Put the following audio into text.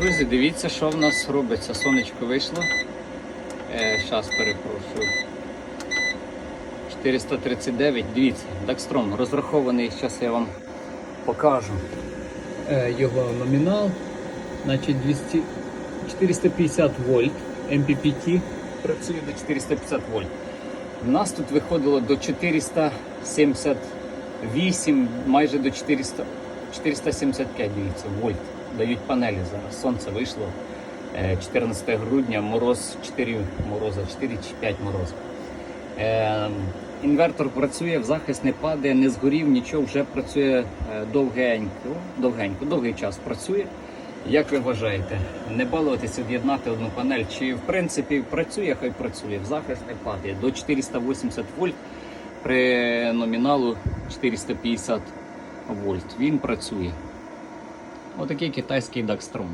Друзі, дивіться, що в нас робиться. Сонечко вийшло. Е, щас перепрошую. 439, дивіться, Дакстром розрахований, зараз я вам покажу. Е, його номінал. Значить 200, 450 вольт MPPT працює до 450 вольт. У нас тут виходило до 478, майже до 400, 475, дивіться, вольт. Дають панелі зараз. Сонце вийшло. Е, 14 грудня, мороз 4 мороза, 4 чи 5 мороз. Е, інвертор працює, в захист не падає, не згорів, нічого, вже працює е, довгенько, довгенько, довгий час працює. Як ви вважаєте, не балуватися, від'єднати одну панель? Чи в принципі працює, хай працює, в захист не падає. До 480 вольт при номіналу 450 вольт. Він працює. Отакий китайський Дакстром.